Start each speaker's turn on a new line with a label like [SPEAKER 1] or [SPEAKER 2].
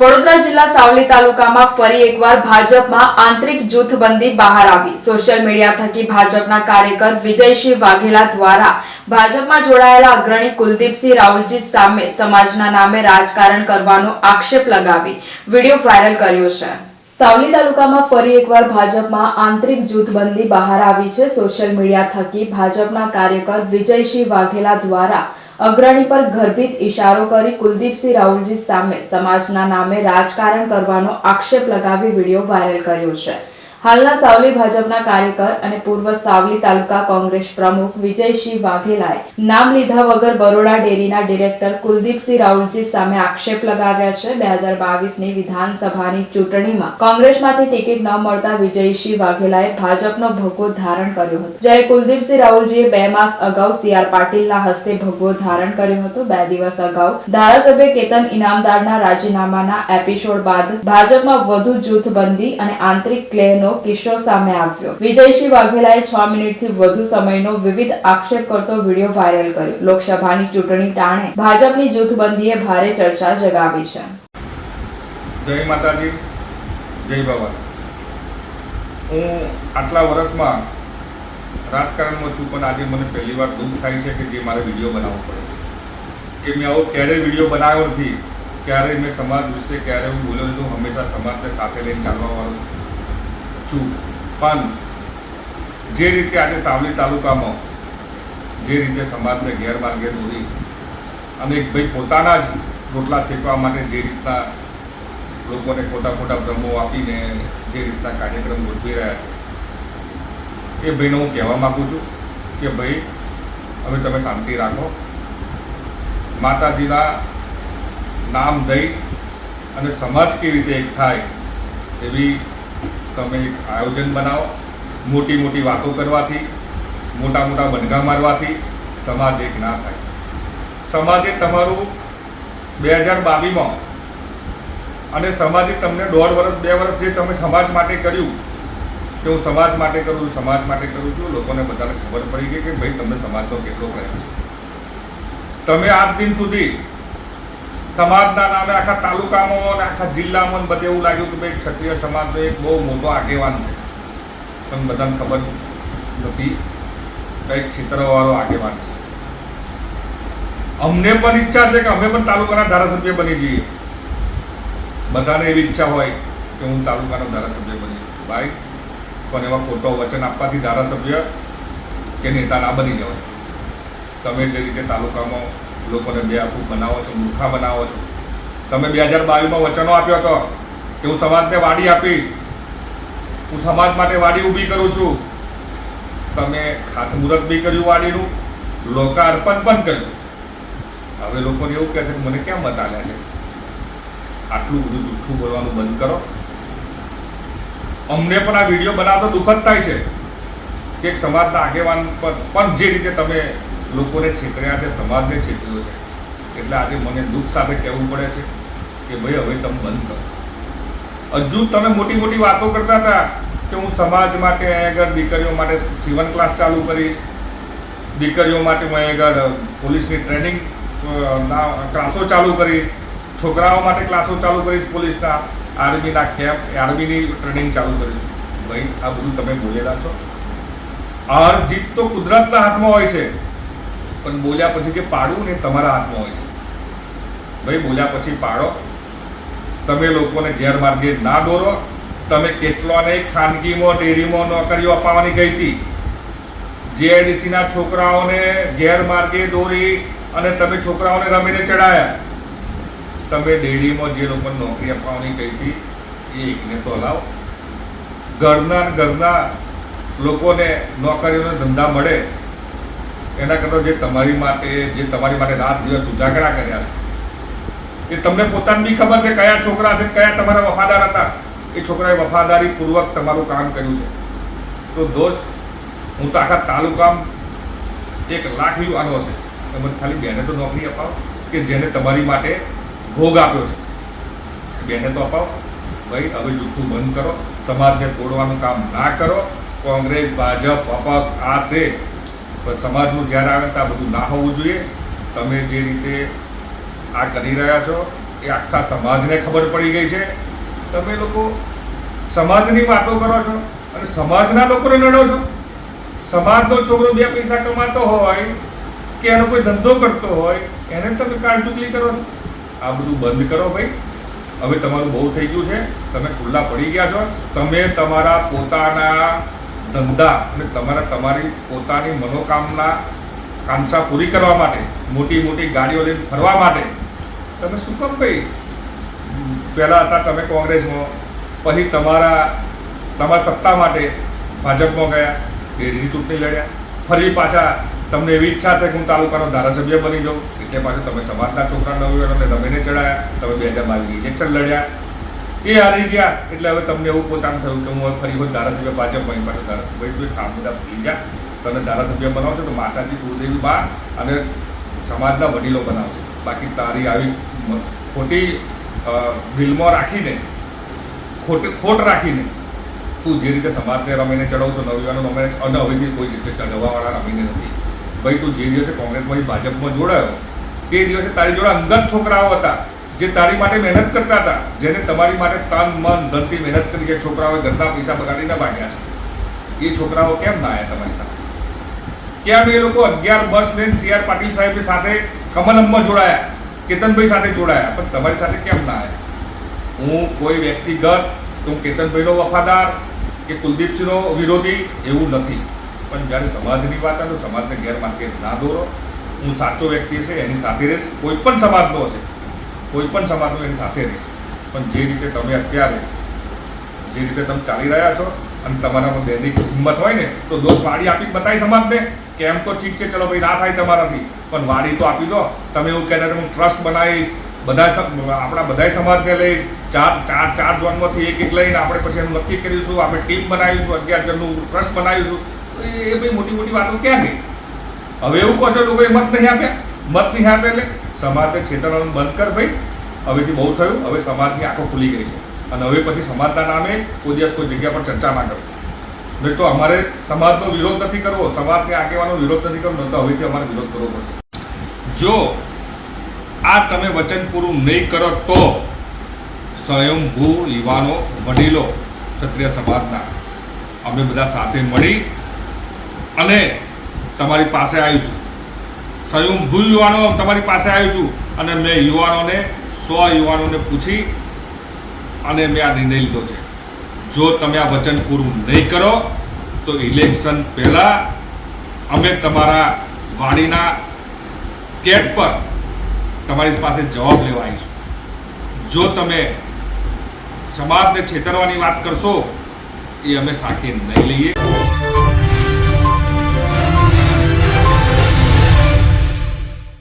[SPEAKER 1] વડોદરા જિલ્લા સાવલી તાલુકામાં ફરી એકવાર ભાજપમાં આંતરિક જૂથબંધી બહાર આવી. સોશિયલ મીડિયા થકી ભાજપના કાર્યકર વિજયસિંહ વાઘેલા દ્વારા ભાજપમાં જોડાયેલા અગ્રણી કુલદીપસિંહ રાહુલજી સામે સમાજના નામે રાજકારણ કરવાનો આક્ષેપ લગાવી વીડિયો વાયરલ કર્યો છે. સાવલી તાલુકામાં ફરી એકવાર ભાજપમાં આંતરિક જૂથબંધી બહાર આવી છે. સોશિયલ મીડિયા થકી ભાજપના કાર્યકર વિજયસિંહ વાઘેલા દ્વારા અગ્રણી પર ગર્ભિત ઇશારો કરી કુલદીપસિંહ રાહુલજી સામે સમાજના નામે રાજકારણ કરવાનો આક્ષેપ લગાવી વીડિયો વાયરલ કર્યો છે. હાલના સાવલી ભાજપના કાર્યકર અને પૂર્વ સાવલી તાલુકા કોંગ્રેસ પ્રમુખ વિજયસિંહ વાઘેલાએ નામ લીધા વગર બરોડા ડેરીના ડિરેક્ટર કુલદીપસિંહ રાહુલજી સામે આક્ષેપ લગાવ્યા છે. બે હજાર બાવીસની વિધાનસભાની ચૂંટણીમાં કોંગ્રેસમાંથી ટિકિટ ન મળતા વિજયસિંહ વાઘેલાએ ભાજપનો ભગવો ધારણ કર્યો હતો. જ્યારે કુલદીપસિંહ રાહુલજીએ બે માસ અગાઉ સીઆર પાટીલના હસ્તે ભગવો ધારણ કર્યો હતો. બે દિવસ અગાઉ ધારાસભ્ય કેતન ઇનામદારના રાજીનામાના એપિસોડ બાદ ભાજપમાં વધુ જૂથબંધી અને આંતરિક ક્લેહનો કિસ્સો સામે આવ્યો. વિજયસિંહ વાઘેલાએ છ મિનિટથી વધુ સમયનો વિવિધ આક્ષેપ કરતો વીડિયો વાયરલ કર્યો. લોકસભાની ચૂંટણી ટાણે ભાજપની જૂથબંધીએ ભારે ચર્ચા જગાવી છે.
[SPEAKER 2] જય માતાજી, જય બાબા હું આટલા વર્ષમાં રાજકારણમાં છું, પણ આજે મને પહેલી વાર દુઃખ થાય છે કે જે મારે વીડિયો બનાવવો પડે છે. કે મેં આવો ક્યારેય વીડિયો બનાવ્યો નથી ક્યારેય મેં સમાજ વિશે ક્યારે હું બોલ્યો હું હંમેશા સમાજને સાથે લઈને ચાલવાવાળો છું. પણ જે રીતે આજે સાવલી તાલુકામાં જે રીતે સમાજને ગેરમાર્ગે દોરી અને ભાઈ પોતાના જ રોટલા શેકવા માટે જે રીતના લોકોને ખોટા ખોટા ભ્રમો આપીને જે રીતના કાર્યક્રમ ગોઠવી રહ્યા છે, એ ભાઈને હું કહેવા માગું છું કે ભાઈ, હવે તમે શાંતિ રાખો. માતાજીના નામ દઈ અને સમાજ કેવી રીતે એક થાય એવી તમે એક આયોજન બનાવો. મોટી મોટી વાતો કરવાથી, મોટા મોટા બનગા મારવાથી સમાજ એક ના થાય. સમાજે તમારું બે હજાર બાવીસમાં અને સમાજે તમને દોઢ વર્ષ, બે વર્ષ જે તમે સમાજ માટે કર્યું કે હું સમાજ માટે કરું છું સમાજ માટે કરું છું, લોકોને બધાને ખબર પડી ગઈ કે ભાઈ, તમને સમાજનો કેટલો પ્રયાસ છે. તમે આજ દિન સુધી સમાજના નામે આખા તાલુકામાં અને આખા જિલ્લામાં બધે એવું લાગ્યું કે ભાઈ ક્ષત્રિય સમાજનો એક બહુ મોટો આગેવાન છે. પણ બધાને ખબર નથી, કંઈક છિત્રવાળો આગેવાન છે. અમને પણ ઈચ્છા છે કે અમે પણ તાલુકાના ધારાસભ્ય બની જઈએ. બધાને એવી ઈચ્છા હોય કે હું તાલુકાનો ધારાસભ્ય બની. ભાઈ, પણ એવા ખોટો વચન આપવાથી ધારાસભ્ય કે નેતા ના બની જવાય. તમે જે રીતે તાલુકામાં લોકોને બેવકૂફ બનાવો છો, મૂર્ખા બનાવો છો. તમે બે હજાર બાવીસમાં વચનો આપ્યો હતો કે હું સમાજને વાડી આપીશ. હું સમાજ માટે વાડી ઊભી કરું છું. તમે ખાતમુહૂર્ત બી કર્યું વાડીનું, લોકાર્પણ પણ કર્યું. હવે લોકોને એવું કહે છે કે મને કેમ બતાવ્યા છે? આટલું બધું જૂઠું બોલવાનું બંધ કરો. અમને પણ આ વીડિયો બનાવતો દુઃખદ થાય છે કે એક સમાજના આગેવાન પર પણ જે રીતે તમે લોકોને છેતર્યા છે સમાજને છેતર્યો છે, એટલે આજે મને દુઃખ સાથે કહેવું પડે છે કે ભાઈ, હવે તમે બંધ કરો. હજુ તમે મોટી મોટી વાતો કરતા હતા કે હું સમાજ માટે આગળ દીકરીઓ માટે સીવન ક્લાસ ચાલુ કરીશ, દીકરીઓ માટે હું આગળ પોલીસની ટ્રેનિંગ ક્લાસો ચાલુ કરીશ, છોકરાઓ માટે ક્લાસો ચાલુ કરીશ પોલીસના, આર્મીના કેમ્પ, આર્મીની ટ્રેનિંગ ચાલુ કરીશ. ભાઈ, આ બધું તમે બોલેલા છો? હાર જીત તો કુદરતના હાથમાં હોય છે. પણ બોલ્યા પછી જે પાડવું ને તમારા હાથમાં હોય છે. ભાઈ, બોલ્યા પછી પાડો. તમે લોકોને ગેરમાર્ગે ના દોરો. તમે કેટલાને ખાનગીમાં, ડેરીમાં નોકરીઓ અપાવવાની કહી હતી જેઆઈડીસીના છોકરાઓને ગેરમાર્ગે દોરી અને તમે છોકરાઓને રમીને ચડાયા તમે ડેરીમાં જે લોકોને નોકરી અપાવવાની કહી હતી એ એકને તો હલાવો. ઘરના ઘરના લોકોને નોકરીઓનો ધંધા મળે. એના કરતાં જે તમારી માટે, જે તમારી માટે રાત દિવસ ઉજાગરા કર્યા છે, એ તમને પોતાને બી ખબર છે કયા છોકરા છે, કયા તમારા વફાદાર હતા? એ છોકરાએ વફાદારીપૂર્વક તમારું કામ કર્યું છે. તો દોસ્ત, હું તો આખા તાલુકામાં એક લાખ યુવાનો હશે. તમે ખાલી બેને તો નોકરી અપાવો કે જેને તમારી માટે ભોગ આપ્યો છે. બેને તો અપાવો. ભાઈ, હવે જૂઠું બંધ કરો. સમાજને તોડવાનું કામ ના કરો. કોંગ્રેસ, ભાજપ, અપક્ષ, આ તે. પણ સમાજનું જ્યારે આવે તો આ બધું ના હોવું જોઈએ. તમે જે રીતે આ કરી રહ્યા છો, એ આખા સમાજને ખબર પડી ગઈ છે. તમે લોકો સમાજની વાતો કરો છો અને સમાજના લોકોને નડો છો. સમાજનો છોકરો બે પૈસા કમાતો હોય કે એનો કોઈ ધંધો કરતો હોય, એને તમે કાળચુકલી કરો છો? આ બધું બંધ કરો ભાઈ. હવે તમારું બહુ થઈ ગયું છે. તમે ખુલ્લા પડી ગયા છો. તમે તમારા પોતાના ધંધા અને તમારા તમારી પોતાની મનોકામના કાંક્ષા પૂરી કરવા માટે, મોટી મોટી ગાડીઓ લઈને ફરવા માટે, તમે શું કામ ભાઈ? પહેલાં હતા તમે કોંગ્રેસમાં, પછી તમારા તમારા સત્તા માટે ભાજપમાં ગયા ડેરીની ચૂંટણી લડ્યા, ફરી પાછા તમને એવી ઈચ્છા છે કે હું તાલુકાનો ધારાસભ્ય બની જાઉં, એટલે પાછું તમે સમાજના છોકરા નવ્યું અને તમે ચડાયા, તમે બે હજાર બાવીસ ઇલેક્શન લડ્યા. એ હારી ગયા. એટલે હવે તમને એવું પોતાનું થયું કે હું ફરી હોય ધારાસભ્ય ભાજપ બની પાછું ધારા ભાઈ કામ બધા ભૂલી જા તમે ધારાસભ્ય બનાવશો તો માતાજી કુળદેવી બા અને સમાજના વડીલો બનાવશે. બાકી તારી આવી ખોટી અ, દિલમાં રાખીને ખોટ ખોટ રાખીને તું જે રીતે સમાજને રમીને ચડાવશો નવયુવાનો રમીને અને હવેથી કોઈ રીતે ચડવાવાળા રમીને નથી. ભાઈ તું જે દિવસે કોંગ્રેસમાંથી ભાજપમાં જોડાયો તે દિવસે તારી જોડે અંગત છોકરાઓ હતા. જે તારી માટે મહેનત કરતા હતા, જેને તમારી માટે તન, મન, ધનથી મહેનત કરી જે છોકરાઓએ ઘરના પૈસા બગાડીને ભાગ્યા છે. એ છોકરાઓ કેમ ના આવ્યા તમારી સાથે? કેમ એ લોકો અગિયાર બસ લઈને સી આર પાટીલ સાહેબ સાથે કમલમમાં જોડાયા, કેતનભાઈ સાથે જોડાયા, પણ તમારી સાથે કેમ ના આવ્યા હું કોઈ વ્યક્તિગત હું કેતનભાઈનો વફાદાર કે કુલદીપસિંહનો વિરોધી એવું નથી. પણ જ્યારે સમાજની વાત આવે તો સમાજને ગેરમાર્ગે ના દોરો. હું સાચો વ્યક્તિ છે એની સાથે રહીશ. કોઈ પણ સમાજનો હશે. કોઈ પણ સમાજનો એની સાથે રહીશ. પણ જે રીતે તમે અત્યારે જે રીતે તમે ચાલી રહ્યા છો અને તમારામાં દૈનિક હિંમત હોય ને તો દોસ્ત વાડી આપી બતાવી સમાજને કે એમ તો ઠીક છે ચલો ભાઈ ના થાય તમારાથી. પણ વાડી તો આપી દો. તમે એવું કહેતા હતા, હું ટ્રસ્ટ બનાવીશ બધા આપણા બધા સમાજને લઈશ. ચાર ચાર ચાર જોનમાંથી એક એક લઈને આપણે પછી એનું નક્કી કરીશું આપણે ટીમ બનાવીશું અગિયાર જણનું ટ્રસ્ટ બનાવીશું. તો એ ભાઈ મોટી મોટી વાતો ક્યાં ગઈ? હવે એવું કહો છો લોકોએ મત નહીં આપ્યા? મત નહીં આપે એટલે? સમાજને છેતરવાનું બંધ કર ભાઈ. હવેથી બહુ થયું. હવે સમાજની આંખો ખુલી ગઈ છે. અને હવે પછી સમાજના નામે કોઈ દિવસ કોઈ જગ્યા પર ચર્ચા ના કરો. નહીં તો અમારે સમાજનો વિરોધ નથી કરવો. સમાજને આગેવાનો વિરોધ નથી કરવો. નહીં તો હવેથી અમારે વિરોધ કરવો પડશે. જો આ તમે વચન પૂરું નહીં કરો તો સ્વયંભૂ યુવાનો, વડીલો ક્ષત્રિય સમાજના અમે બધા સાથે મળી અને તમારી પાસે આવીશું. સ્વયંભૂ યુવાનો તમારી પાસે આવીશું અને મેં યુવાનોને, સો યુવાનોને પૂછી અને મેં આ નિર્ણય લીધો છે. જો તમે આ વચન પૂરું નહીં કરો, તો ઇલેક્શન પહેલાં અમે તમારા વાડીના ગેટ પર તમારી પાસે જવાબ લેવા આવીશું. જો તમે સમાજને છેતરવાની વાત કરશો, એ અમે સાખી નહીં લઈએ.